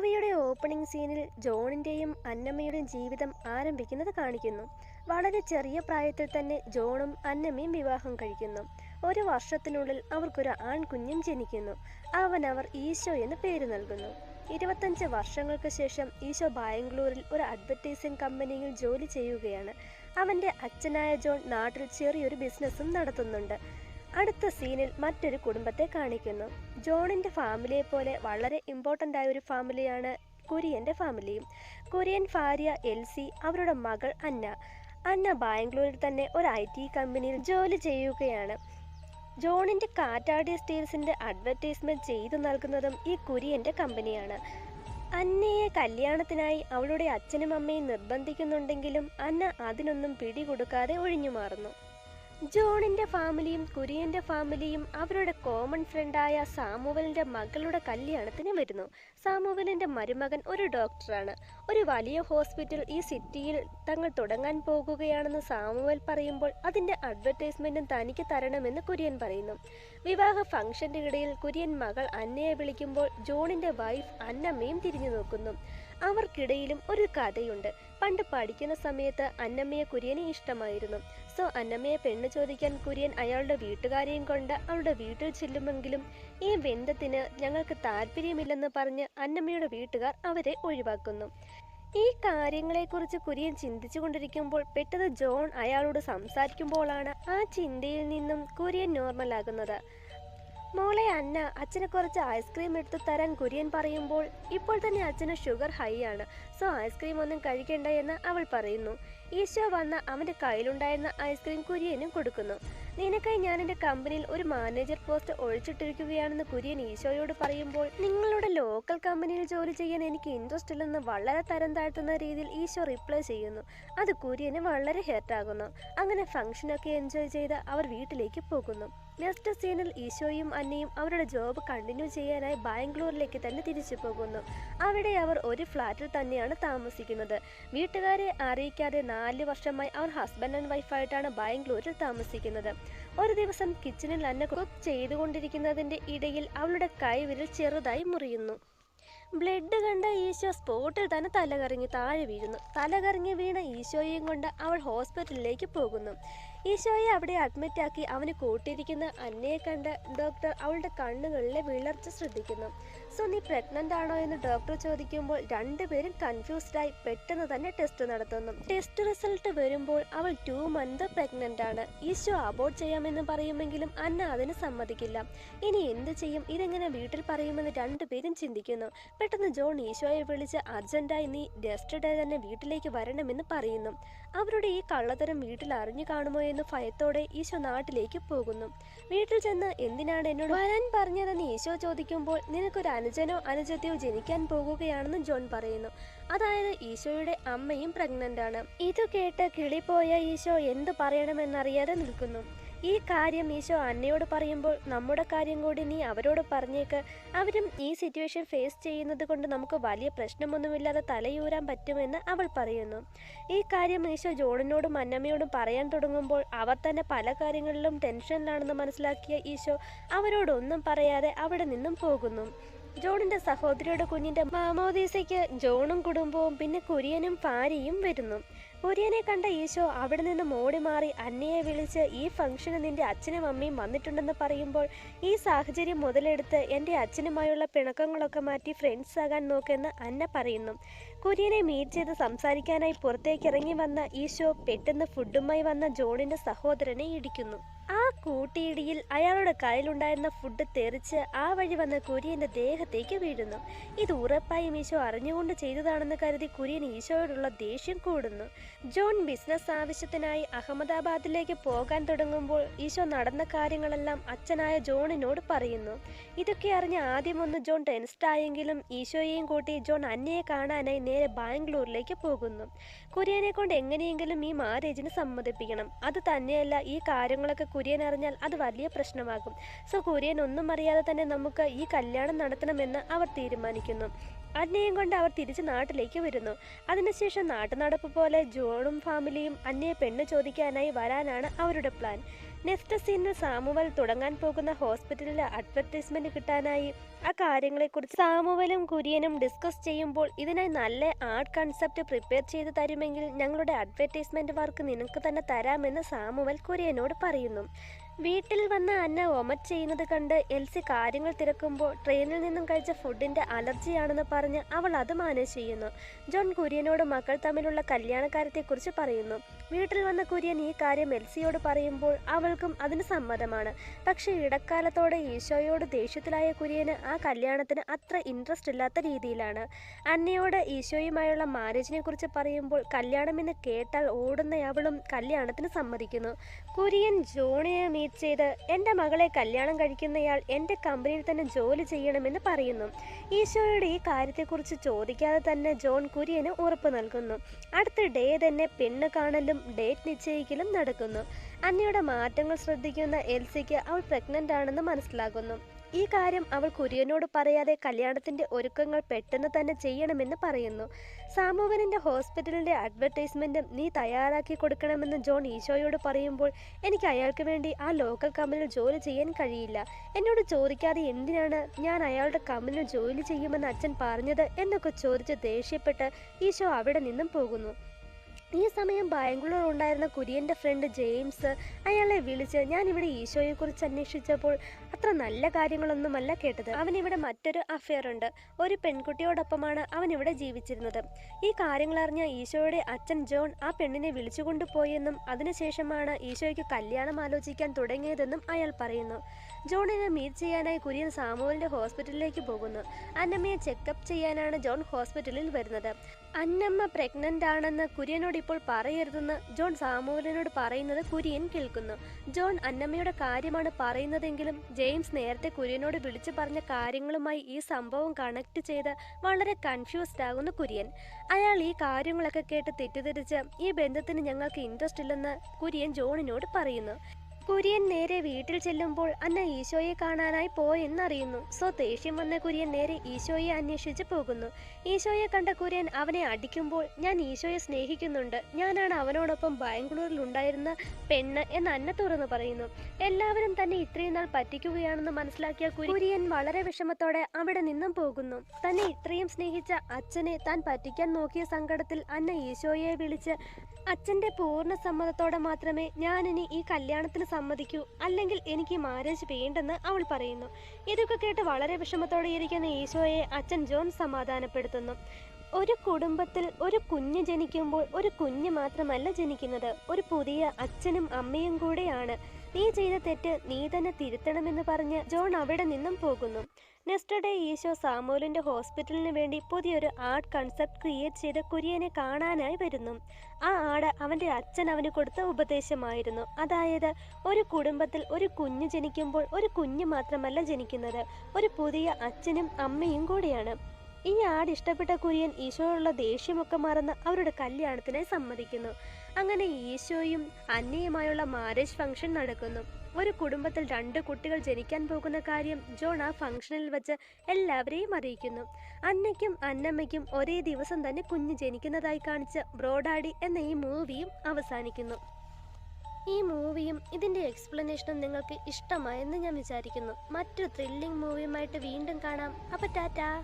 മൂവിയുടെ ഓപ്പണിംഗ് സീനിൽ ജോണിന്റെയും അന്നമ്മയുടെയും ജീവിതം ആരംഭിക്കുന്നത് കാണിക്കുന്നു. വളരെ ചെറിയ പ്രായത്തിൽ തന്നെ ജോണും അന്നമ്മയും വിവാഹം കഴിക്കുന്നു. ഒരു വർഷത്തിനുള്ളിൽ അവർക്കൊരു ആൺകുഞ്ഞും ജനിക്കുന്നു. അവൻ അവർ ഈശോ എന്ന് പേര് നൽകുന്നു. ഇരുപത്തഞ്ച് വർഷങ്ങൾക്ക് ശേഷം ഈശോ ബാംഗ്ലൂരിൽ ഒരു അഡ്വർടൈസിംഗ് കമ്പനിയിൽ ജോലി ചെയ്യുകയാണ്. അവന്റെ അച്ഛനായ ജോൺ നാട്ടിൽ ചെറിയൊരു ബിസിനസ്സും നടത്തുന്നുണ്ട്. അടുത്ത സീനിൽ മറ്റൊരു കുടുംബത്തെ കാണിക്കുന്നു. ജോണിന്റെ ഫാമിലിയെ പോലെ വളരെ ഇമ്പോർട്ടന്റ് ആയ ഒരു ഫാമിലിയാണ് കുര്യന്റെ ഫാമിലിയും കുര്യൻ ഭാര്യ എൽസി അവരുടെ മകൾ അന്ന. അന്ന ബാംഗ്ലൂരിൽ തന്നെ ഒരു ഐ ടി കമ്പനിയിൽ ജോലി ചെയ്യുകയാണ്. ജോണിന്റെ കാറ്റാടി സ്റ്റീൽസിന്റെ അഡ്വർടൈസ്മെന്റ് ചെയ്തു നൽകുന്നതും ഈ കുര്യന്റെ കമ്പനിയാണ് അന്നയെ കല്യാണത്തിനായി അവളുടെ അച്ഛനും അമ്മയും നിർബന്ധിക്കുന്നുണ്ടെങ്കിലും അന്ന അതിനൊന്നും പിടികൊടുക്കാതെ ഒഴിഞ്ഞു മാറുന്നു ജോണിന്റെ ഫാമിലിയും കുര്യന്റെ ഫാമിലിയും അവരുടെ കോമൺ ഫ്രണ്ടായ സാമുവലിന്റെ മകളുടെ കല്യാണത്തിന് വരുന്നു. സാമുവലിന്റെ മരുമകൻ ഒരു ഡോക്ടറാണ്. ഒരു വലിയ ഹോസ്പിറ്റൽ ഈ സിറ്റിയിൽ തങ്ങൾ തുടങ്ങാൻ പോകുകയാണെന്ന് സാമുവൽ പറയുമ്പോൾ അതിന്റെ അഡ്വർടൈസ്മെന്റും തനിക്ക് തരണമെന്ന് കുര്യൻ പറയുന്നു. വിവാഹ ഫംഗ്ഷന്റെ ഇടയിൽ കുര്യൻ മകൾ അന്നയെ വിളിക്കുമ്പോൾ ജോണിന്റെ വൈഫ് അന്നമ്മയും തിരിഞ്ഞു നോക്കുന്നു. അവർക്കിടയിലും ഒരു കഥയുണ്ട്. പണ്ട് പഠിക്കുന്ന സമയത്ത് അന്നമ്മയെ കുര്യനെ ഇഷ്ടമായിരുന്നു. സോ അന്നമ്മയെ പെണ്ണ് ചോദിക്കാൻ കുര്യൻ അയാളുടെ വീട്ടുകാരെയും കൊണ്ട് അവളുടെ വീട്ടിൽ ചെല്ലുമെങ്കിലും ഈ ബന്ധത്തിന് ഞങ്ങൾക്ക് താല്പര്യമില്ലെന്ന് പറഞ്ഞ് അന്നമ്മയുടെ വീട്ടുകാർ അവരെ ഒഴിവാക്കുന്നു. ഈ കാര്യങ്ങളെക്കുറിച്ച് കുര്യൻ ചിന്തിച്ചു കൊണ്ടിരിക്കുമ്പോൾ പെട്ടെന്ന് ജോൺ അയാളോട് സംസാരിക്കുമ്പോഴാണ് ആ ചിന്തയിൽ നിന്നും കുര്യൻ നോർമലാകുന്നത് മോളെ അന്ന അച്ഛനെ കുറച്ച് ഐസ്ക്രീം എടുത്തു തരാൻ കുര്യൻ പറയുമ്പോൾ ഇപ്പോൾ തന്നെ അച്ഛന് ഷുഗർ ഹൈ ആണ്. സോ ഐസ്ക്രീം ഒന്നും കഴിക്കണ്ട എന്ന് അവൾ പറയുന്നു. ഈശോ വന്ന അവന്റെ കയ്യിലുണ്ടായിരുന്ന ഐസ്ക്രീം കുര്യനും കൊടുക്കുന്നു. നിനക്കായി ഞാൻ എന്റെ കമ്പനിയിൽ ഒരു മാനേജർ പോസ്റ്റ് ഒഴിച്ചിട്ടിരിക്കുകയാണെന്ന് കുര്യൻ ഈശോയോട് പറയുമ്പോൾ നിങ്ങളുടെ ലോക്കൽ കമ്പനിയിൽ ജോലി ചെയ്യാൻ എനിക്ക് ഇൻട്രസ്റ്റ് ഇല്ലെന്ന് വളരെ തരം താഴ്ത്തുന്ന രീതിയിൽ ഈശോ റിപ്ലൈ ചെയ്യുന്നു. അത് കുര്യന് വളരെ ഹെർട്ടാകുന്നു അങ്ങനെ ഫംഗ്ഷനൊക്കെ എൻജോയ് ചെയ്ത് അവർ വീട്ടിലേക്ക് പോകുന്നു. നെക്സ്റ്റ് സീനിൽ ഈശോയും അന്നയും അവരുടെ ജോബ് കണ്ടിന്യൂ ചെയ്യാനായി ബാംഗ്ലൂരിലേക്ക് തന്നെ തിരിച്ചു പോകുന്നു. അവിടെ അവർ ഒരു ഫ്ലാറ്റിൽ തന്നെയാണ് താമസിക്കുന്നത്. വീട്ടുകാരെ അറിയിക്കാതെ നാല് വർഷമായി അവർ ഹസ്ബൻഡ് ആൻഡ് വൈഫായിട്ടാണ് ബാംഗ്ലൂരിൽ താമസിക്കുന്നത്. ഒരു ദിവസം കിച്ചണിൽ അന്ന കുക്ക് ചെയ്തുകൊണ്ടിരിക്കുന്നതിന്റെ ഇടയിൽ അവളുടെ കൈവിരൽ ചെറുതായി മുറിയുന്നു. ബ്ലഡ് കണ്ട ഈശോ സ്പോട്ടിൽ തന്നെ തലകറങ്ങി താഴെ വീഴുന്നു. തലകറങ്ങി വീണ ഈശോയെയും കൊണ്ട് അവൾ ഹോസ്പിറ്റലിലേക്ക് പോകുന്നു. ഈശോയെ അവിടെ അഡ്മിറ്റ് ആക്കി അവന് കൂട്ടിയിരിക്കുന്ന അന്നയെ കണ്ട് ഡോക്ടർ അവളുടെ കണ്ണുകളിലെ വിളർച്ച ശ്രദ്ധിക്കുന്നു. സോ നീ പ്രഗ്നന്റ് ആണോ? എന്ന് ഡോക്ടർ ചോദിക്കുമ്പോൾ രണ്ടുപേരും കൺഫ്യൂസ്ഡ് ആയി പെട്ടെന്ന് തന്നെ ടെസ്റ്റ് നടത്തുന്നു. ടെസ്റ്റ് റിസൾട്ട് വരുമ്പോൾ അവൾ ടു മന്ത് പ്രഗ്നന്റ് ആണ്. ഈശോ അബോർഡ് ചെയ്യാമെന്ന് പറയുമെങ്കിലും അന്ന അതിന് സമ്മതിക്കില്ല. ഇനി എന്ത് ചെയ്യും? ഇതെങ്ങനെ വീട്ടിൽ പറയുമെന്ന് രണ്ടുപേരും ചിന്തിക്കുന്നു. പെട്ടെന്ന് ജോൺ ഈശോയെ വിളിച്ച് അർജന്റായി നീ ജസ്റ്റ് ഡേ തന്നെ വീട്ടിലേക്ക് വരണമെന്ന് പറയുന്നു. അവരുടെ ഈ കള്ളത്തരം വീട്ടിൽ അറിഞ്ഞു കാണുമോ എന്ന് ഭയത്തോടെ ഈശോ നാട്ടിലേക്ക് പോകുന്നു. വീട്ടിൽ ചെന്ന് എന്തിനാണ് എന്നോട് വരാൻ പറഞ്ഞതെന്ന് ഈശോ ചോദിക്കുമ്പോൾ നിനക്കൊരു അനുജനോ അനുജത്തെയോ ജനിക്കാൻ പോകുകയാണെന്ന് ജോൺ പറയുന്നു. അതായത് ഈശോയുടെ അമ്മയും പ്രഗ്നന്റ് ആണ്. ഇത് കേട്ട് കിളിപ്പോയ ഈശോ എന്ത് പറയണമെന്നറിയാതെ നിൽക്കുന്നു. ഈ കാര്യം ഈശോ അന്നയോട് പറയുമ്പോൾ നമ്മുടെ കാര്യം കൂടി നീ അവരോട് പറഞ്ഞേക്ക്. അവരും ഈ സിറ്റുവേഷൻ ഫേസ് ചെയ്യുന്നത് കൊണ്ട് നമുക്ക് വലിയ പ്രശ്നമൊന്നുമില്ലാതെ തലയൂരാൻ പറ്റുമെന്ന് അവൾ പറയുന്നു. ഈ കാര്യം ഈശോ ജോണിനോടും അന്നമ്മയോടും പറയാൻ തുടങ്ങുമ്പോൾ അവർ തന്നെ പല കാര്യങ്ങളിലും ടെൻഷനിലാണെന്ന് മനസ്സിലാക്കിയ ഈശോ അവരോടൊന്നും പറയാതെ അവിടെ നിന്നും പോകുന്നു. ജോണിന്റെ സഹോദരിയുടെ കുഞ്ഞിന്റെ മാമോദീസയ്ക്ക് ജോണും കുടുംബവും പിന്നെ കുര്യനും ഭാര്യയും വരുന്നു. കുര്യനെ കണ്ട ഈശോ അവിടെ നിന്ന് മോടി മാറി അന്നയെ വിളിച്ച് ഈ ഫംഗ്ഷന് നിന്റെ അച്ഛനും അമ്മയും വന്നിട്ടുണ്ടെന്ന് പറയുമ്പോൾ ഈ സാഹചര്യം മുതലെടുത്ത് എന്റെ അച്ഛനുമായുള്ള പിണക്കങ്ങളൊക്കെ മാറ്റി ഫ്രണ്ട്സ് ആകാൻ നോക്കെന്ന് അന്ന പറയുന്നു. കുര്യനെ മീറ്റ് ചെയ്ത് സംസാരിക്കാനായി പുറത്തേക്ക് ഇറങ്ങി വന്ന ഈശോ പെട്ടെന്ന് ഫുഡുമായി വന്ന ജോണിന്റെ സഹോദരനെ ഇടിക്കുന്നു. കൂട്ടിയിടിയിൽ അയാളുടെ കയ്യിലുണ്ടായിരുന്ന ഫുഡ് തെറിച്ച് ആ വഴി വന്ന കുര്യന്റെ ദേഹത്തേക്ക് വീഴുന്നു. ഇത് ഉറപ്പായും ഈശോ അറിഞ്ഞുകൊണ്ട് ചെയ്തതാണെന്ന് കരുതി കുര്യൻ ഈശോയോടുള്ള ദേഷ്യം കൂടുന്നു. ജോൺ ബിസിനസ് ആവശ്യത്തിനായി അഹമ്മദാബാദിലേക്ക് പോകാൻ തുടങ്ങുമ്പോൾ ഈശോ നടന്ന കാര്യങ്ങളെല്ലാം അച്ഛനായ ജോണിനോട് പറയുന്നു. ഇതൊക്കെ അറിഞ്ഞ് ആദ്യമൊന്ന് ജോൺ ടെൻസ്റ്റായെങ്കിലും ഈശോയെയും കൂട്ടി ജോൺ അന്നയെ കാണാനായി നേരെ ബാംഗ്ലൂരിലേക്ക് പോകുന്നു. കുര്യനെ കൊണ്ട് എങ്ങനെയെങ്കിലും ഈ മാരേജിന് സമ്മതിപ്പിക്കണം. അത് തന്നെയല്ല ഈ കാര്യങ്ങളൊക്കെ കുര്യൻ അറിഞ്ഞാൽ അത് വലിയ പ്രശ്നമാകും. സോ കുര്യൻ ഒന്നും അറിയാതെ തന്നെ നമുക്ക് ഈ കല്യാണം നടത്തണമെന്ന് അവർ തീരുമാനിക്കുന്നു. അന്നയും കൊണ്ട് അവർ തിരിച്ച് നാട്ടിലേക്ക് വരുന്നു. അതിനുശേഷം നാട്ടുനടപ്പ് പോലെ ജോണും ഫാമിലിയും അന്നയെ പെണ്ണ് ചോദിക്കാനായി വരാനാണ് അവരുടെ പ്ലാൻ. നെക്സ്റ്റ് സീനിൽ സാമുവൽ തുടങ്ങാൻ പോകുന്ന ഹോസ്പിറ്റലിലെ അഡ്വർടൈസ്മെന്റ് കിട്ടാനായി. ആ കാര്യങ്ങളെക്കുറിച്ച് സാമുവലും കുര്യനും ഡിസ്കസ് ചെയ്യുമ്പോൾ ഇതിനായി നല്ല ആർട്ട് കൺസെപ്റ്റ് പ്രിപ്പയർ ചെയ്ത് തരുമെങ്കിൽ ഞങ്ങളുടെ അഡ്വർടൈസ്മെന്റ് വർക്ക് നിനക്ക് തന്നെ തരാമെന്ന് സാമുവൽ കുര്യനോട് പറയുന്നു. വീട്ടിൽ വന്ന അന്ന ഒമറ്റ് ചെയ്യുന്നത് കണ്ട് എൽസി കാര്യങ്ങൾ തിരക്കുമ്പോൾ ട്രെയിനിൽ നിന്നും കഴിച്ച ഫുഡിന്റെ അലർജിയാണെന്ന് പറഞ്ഞ് അവൾ അത് മാനേജ് ചെയ്യുന്നു. ജോൺ കുര്യനോട് മക്കൾ തമ്മിലുള്ള കല്യാണക്കാര്യത്തെക്കുറിച്ച് പറയുന്നു. വീട്ടിൽ വന്ന കുര്യൻ ഈ കാര്യം എൽസിയോട് പറയുമ്പോൾ അവൾക്കും അതിന് സമ്മതമാണ്. പക്ഷേ ഇടക്കാലത്തോടെ ഈശോയോട് ദേഷ്യത്തിലായ കുര്യന് ആ കല്യാണത്തിന് അത്ര ഇൻട്രസ്റ്റ് ഇല്ലാത്ത രീതിയിലാണ്. അന്നയോട് ഈശോയുമായുള്ള മാരേജിനെ കുറിച്ച് പറയുമ്പോൾ കല്യാണമെന്ന് കേട്ടാൽ ഓടുന്ന അവളും കല്യാണത്തിന് സമ്മതിക്കുന്നു. കുര്യൻ ജോണിയെ ചെയ്ത് എന്റെ മകളെ കല്യാണം കഴിക്കുന്നയാൾ എന്റെ കമ്പനിയിൽ തന്നെ ജോലി ചെയ്യണമെന്ന് പറയുന്നു. ഈശോയുടെ ഈ കാര്യത്തെക്കുറിച്ച് ചോദിക്കാതെ തന്നെ ജോൺ കുര്യന് ഉറപ്പ് നൽകുന്നു. അടുത്ത ഡേ തന്നെ പെണ്ണ് കാണലും ഡേറ്റ് നിശ്ചയിക്കലും നടക്കുന്നു. അന്നയുടെ മാറ്റങ്ങൾ ശ്രദ്ധിക്കുന്ന എൽസിക്ക് അവൾ പ്രഗ്നന്റ് ആണെന്ന് മനസ്സിലാകുന്നു ഈ കാര്യം അവൾ കുര്യനോട് പറയാതെ കല്യാണത്തിന്റെ ഒരുക്കങ്ങൾ പെട്ടെന്ന് തന്നെ ചെയ്യണമെന്ന് പറയുന്നു. സാമൂവനിന്റെ ഹോസ്പിറ്റലിന്റെ അഡ്വർടൈസ്മെന്റും നീ തയ്യാറാക്കി കൊടുക്കണമെന്ന് ജോൺ ഈശോയോട് പറയുമ്പോൾ എനിക്ക് അയാൾക്ക് വേണ്ടി ആ ലോക്കൽ കമ്പനിയിൽ ജോലി ചെയ്യാൻ കഴിയില്ല. എന്നോട് ചോദിക്കാതെ എന്തിനാണ് ഞാൻ അയാളുടെ കമ്പനിയിൽ ജോലി ചെയ്യുമെന്ന് അച്ഛൻ പറഞ്ഞത് എന്നൊക്കെ ചോദിച്ച് ദേഷ്യപ്പെട്ട് ഈശോ അവിടെ നിന്നും പോകുന്നു. ഈ സമയം ബാംഗ്ലൂർ ഉണ്ടായിരുന്ന കുര്യന്റെ ഫ്രണ്ട് ജെയിംസ് അയാളെ വിളിച്ച് ഞാൻ ഇവിടെ ഈശോയെക്കുറിച്ച് അന്വേഷിച്ചപ്പോൾ അത്ര നല്ല കാര്യങ്ങളൊന്നുമല്ല കേട്ടത്. അവനിവിടെ മറ്റൊരു അഫെയർ ഉണ്ട്. ഒരു പെൺകുട്ടിയോടൊപ്പമാണ് അവൻ ഇവിടെ ജീവിച്ചിരുന്നത്. ഈ കാര്യങ്ങൾ അറിഞ്ഞ ഈശോയുടെ അച്ഛൻ ജോൺ ആ പെണ്ണിനെ വിളിച്ചു കൊണ്ടുപോയെന്നും അതിനുശേഷമാണ് ഈശോയ്ക്ക് കല്യാണം ആലോചിക്കാൻ തുടങ്ങിയതെന്നും അയാൾ പറയുന്നു. ജോണിനെ മീറ്റ് ചെയ്യാനായി കുര്യൻ സാമുവലിന്റെ ഹോസ്പിറ്റലിലേക്ക് പോകുന്നു. അന്നമ്മയെ ചെക്കപ്പ് ചെയ്യാനാണ് ജോൺ ഹോസ്പിറ്റലിൽ വരുന്നത്. അന്നമ്മ പ്രഗ്നന്റ് ആണെന്ന് കുര്യനോട് ഇപ്പോൾ പറയരുതെന്ന് ജോൺ സാമുവലിനോട് പറയുന്നത് കുര്യൻ കേൾക്കുന്നു. ജോൺ അന്നമ്മയുടെ കാര്യമാണ് പറയുന്നതെങ്കിലും ജെയിംസ് നേരത്തെ കുര്യനോട് വിളിച്ചു പറഞ്ഞ കാര്യങ്ങളുമായി ഈ സംഭവം കണക്ട് ചെയ്ത് വളരെ കൺഫ്യൂസ്ഡ് ആകുന്നു കുര്യൻ. അയാൾ ഈ കാര്യങ്ങളൊക്കെ കേട്ട് തെറ്റിദ്ധരിച്ച് ഈ ബന്ധത്തിന് ഞങ്ങൾക്ക് ഇൻട്രസ്റ്റ് ഇല്ലെന്ന് കുര്യൻ ജോണിനോട് പറയുന്നു. കുര്യൻ നേരെ വീട്ടിൽ ചെല്ലുമ്പോൾ അന്ന ഈശോയെ കാണാനായി പോയെന്നറിയുന്നു. സോ ദേഷ്യം വന്ന കുര്യൻ നേരെ ഈശോയെ അന്വേഷിച്ച് പോകുന്നു. ഈശോയെ കണ്ട കുര്യൻ അവനെ അടിക്കുമ്പോൾ ഞാൻ ഈശോയെ സ്നേഹിക്കുന്നുണ്ട്. ഞാനാണ് അവനോടൊപ്പം ബാംഗ്ലൂരിൽ ഉണ്ടായിരുന്ന പെണ്ണ് എന്ന് അന്ന തുറന്നു പറയുന്നു. എല്ലാവരും തന്നെ ഇത്രയും നാൾ പറ്റിക്കുകയാണെന്ന് മനസ്സിലാക്കിയ കുര്യൻ വളരെ വിഷമത്തോടെ അവിടെ നിന്നും പോകുന്നു. തന്നെ ഇത്രയും സ്നേഹിച്ച അച്ഛനെ താൻ പറ്റിക്കാൻ നോക്കിയ സങ്കടത്തിൽ അന്ന ഈശോയെ വിളിച്ച് അച്ഛന്റെ പൂർണ സമ്മതത്തോടെ മാത്രമേ ഞാൻ ഇനി ഈ കല്യാണത്തിന് സമ്മതിക്കൂ അല്ലെങ്കിൽ എനിക്ക് മാരേജ് വേണ്ടെന്ന് അവൾ പറയുന്നു. ഇതൊക്കെ കേട്ട് വളരെ വിഷമത്തോടെ ഇരിക്കുന്ന ഈശോയെ അച്ഛൻ ജോൺ സമാധാനപ്പെടുത്തുന്നു. ഒരു കുടുംബത്തിൽ ഒരു കുഞ്ഞ് ജനിക്കുമ്പോൾ ഒരു കുഞ്ഞ് മാത്രമല്ല ജനിക്കുന്നത് ഒരു പുതിയ അച്ഛനും അമ്മയും കൂടെയാണ്. നീ ചെയ്ത തെറ്റ് നീ തന്നെ തിരുത്തണമെന്ന് പറഞ്ഞ് ജോൺ അവിടെ നിന്നും പോകുന്നു. നെക്സ്റ്റ് ഡേ ഈശോ സാമൂലിന്റെ ഹോസ്പിറ്റലിന് വേണ്ടി പുതിയൊരു ആർട്ട് കൺസെപ്റ്റ് ക്രിയേറ്റ് ചെയ്ത് കുര്യനെ കാണാനായി വരുന്നു. ആ ആട് അവന്റെ അച്ഛൻ അവന് കൊടുത്ത ഉപദേശമായിരുന്നു. അതായത് ഒരു കുടുംബത്തിൽ ഒരു കുഞ്ഞ് ജനിക്കുമ്പോൾ ഒരു കുഞ്ഞ് മാത്രമല്ല ജനിക്കുന്നത് ഒരു പുതിയ അച്ഛനും അമ്മയും കൂടിയാണ്. ഈ ആട് ഇഷ്ടപ്പെട്ട കുര്യൻ ഈശോയുള്ള ദേഷ്യമൊക്കെ മറന്ന് അവരുടെ കല്യാണത്തിനായി സമ്മതിക്കുന്നു. അങ്ങനെ ഈശോയും അന്നയുമായുള്ള മാരേജ് ഫംഗ്ഷൻ നടക്കുന്നു. ഒരു കുടുംബത്തിൽ രണ്ട് കുട്ടികൾ ജനിക്കാൻ പോകുന്ന കാര്യം ജോൺ ആ ഫംഗ്ഷനിൽ വെച്ച് എല്ലാവരെയും അറിയിക്കുന്നു. അന്നയ്ക്കും അന്നമ്മയ്ക്കും ഒരേ ദിവസം തന്നെ കുഞ്ഞ് ജനിക്കുന്നതായി കാണിച്ച് ബ്രോഡാഡി എന്ന ഈ മൂവിയും അവസാനിക്കുന്നു. ഈ മൂവിയും ഇതിന്റെ എക്സ്പ്ലനേഷനും നിങ്ങൾക്ക് ഇഷ്ടമായെന്ന് ഞാൻ വിചാരിക്കുന്നു. മറ്റു ത്രില്ലിംഗ് മൂവിയുമായിട്ട് വീണ്ടും കാണാം. അപ്പോൾ ടാറ്റാ.